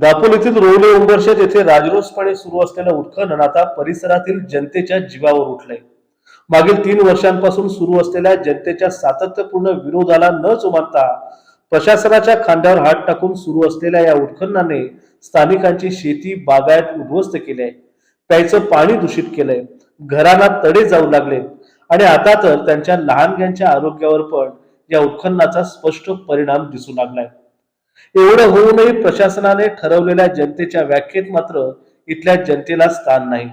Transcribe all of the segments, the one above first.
दापोलीतील रोवले उंबरशेत येथे राजरोसपणे सुरू असलेलं उत्खनन आता परिसरातील जनतेच्या जीवावर उठलंय. मागील तीन वर्षांपासून सुरू असलेल्या जनतेच्या सातत्यपूर्ण विरोधाला न जुमानता प्रशासनाच्या खांद्यावर हात टाकून सुरू असलेल्या या उत्खननाने स्थानिकांची शेती बागायत उद्ध्वस्त केली आहे प्यायचं पाणी दूषित केलंय. घरांना तडे जाऊ लागले आणि आता तर त्यांच्या लहानग्यांच्या आरोग्यावर पण या उत्खननाचा स्पष्ट परिणाम दिसू लागलाय. एवढं होऊनही प्रशासनाने ठरवलेल्या जनतेच्या व्याख्येत मात्र इथल्या जनतेला स्थान नाही.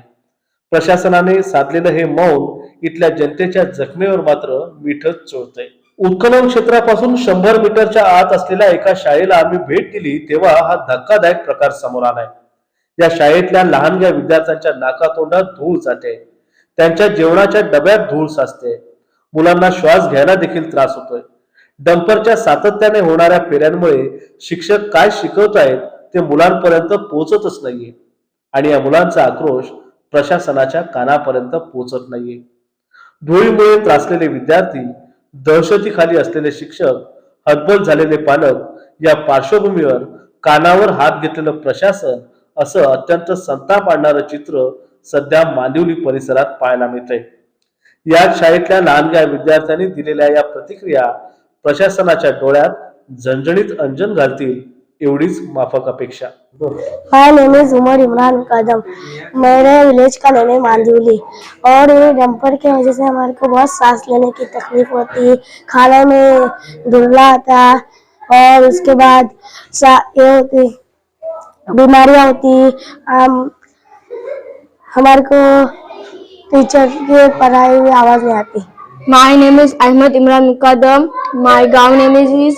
प्रशासनाने साधलेलं हे मौन इथल्या जनतेच्या जखमेवर मात्र मिठच चोळतंय. उत्खनन क्षेत्रापासून शंभर मीटरच्या आत असलेल्या एका शाळेला आम्ही भेट दिली तेव्हा हा धक्कादायक प्रकार समोर आलाय. या शाळेतल्या लहानग्या विद्यार्थ्यांच्या नाकातोंडात धूळ जाते. त्यांच्या जेवणाच्या डब्यात धूळ साचते. मुलांना श्वास घ्यायला देखील त्रास होतोय. डंपरच्या सातत्याने होणाऱ्या फेऱ्यांमुळे शिक्षक काय शिकवत आहेत ते मुलांपर्यंत पोहोचतच नाहीये. आणि या मुलांचा आक्रोश प्रशासनाच्या कानापर्यंत पोहोचत नाहीये. धुळीमुळे त्रासलेले विद्यार्थी दहशतीखाली असलेले शिक्षक हतबल झालेले पालक या पार्श्वभूमीवर कानावर हात घेतलेलं प्रशासन असं अत्यंत संताप आणणारं चित्र सध्या मांदिवली परिसरात पाहायला मिळतंय. याच शाळेतल्या लहानग्या विद्यार्थ्यांनी दिलेल्या या प्रतिक्रिया प्रशासनाच्या डोळ्यात झणझणीत अंजन घालतील एवढीच माफक अपेक्षा. My name is Umar Imran Kadam. मेरे विलेज का नेम मांदिवली और ये डंपर की वजह से हमारे को बहुत सांस लेने की तकलीफ होती. खाने में धुला आता और उसके बाद सा ये होती बीमारियां होती. हम हमारे को टीचर की पढ़ाई में आवाज नहीं आती. My name is Ahmed Imran Mukadam. My गाव नेम इज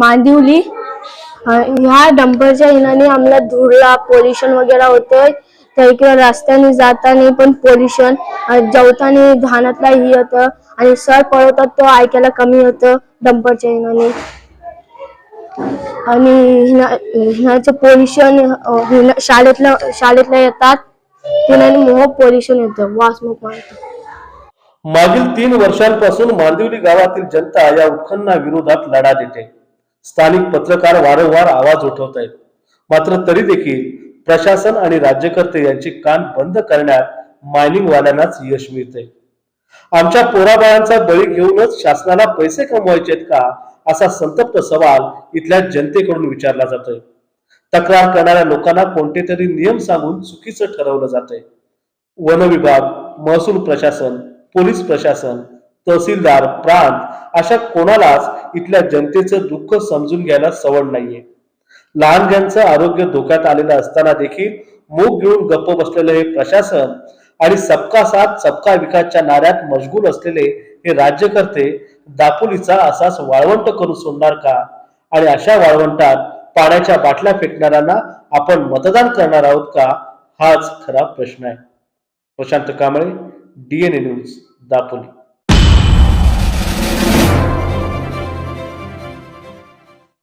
मांदिवली ह्या डंपरच्या हिनाने आम्हाला धुरला पोल्युशन वगैरे होतंय. तर इकडे रस्त्याने जाताना पण पोल्युशन जेवताना धानातला ही होतं. आणि सर पळवतात तो ऐकायला कमी होतं डंपरच्या हिनाने. आणि हिना हिनाचं पोल्युशन शाळेतल्या शाळेतल्या येतात. तिने मोह पोल्युशन येतं. वास मोक मारतं. मागील तीन वर्षांपासून मांदिवली गावातील जनता या उत्खनना विरोधात लढा देते. स्थानिक पत्रकार वारंवार आवाज उठवत आहेत मात्र तरी देखील प्रशासन आणि राज्यकर्ते यांची कान बंद करण्यात मायनिंगवाल्यांनाच यश मिळते आमच्या पोराबाळांचा बळी घेऊनच शासनाला पैसे कमवायचे का असा संतप्त सवाल इथल्या जनतेकडून विचारला जातोय. तक्रार करणाऱ्या लोकांना कोणते तरी नियम सांगून चुकीचं ठरवलं जातंय. वन विभाग महसूल प्रशासन पोलीस प्रशासन तहसीलदार प्रांत अशा कोणालाच इथल्या जनतेचं दुःख समजून घ्यायला सवड नाहीये. लहानग्यांचं आरोग्य धोक्यात आलेलं असताना देखील मूग घेऊन गप्प बसलेलं हे प्रशासन आणि सबका साथ सबका विकासच्या नाऱ्यात मशगूल असलेले हे राज्यकर्ते दापोलीचा असाच वाळवंट करून सोडणार का? आणि अशा वाळवंटात पाण्याच्या बाटल्या फेकणाऱ्यांना आपण मतदान करणार आहोत का? हाच खरा प्रश्न आहे. Prashant Kamble DNA News, Dapoli.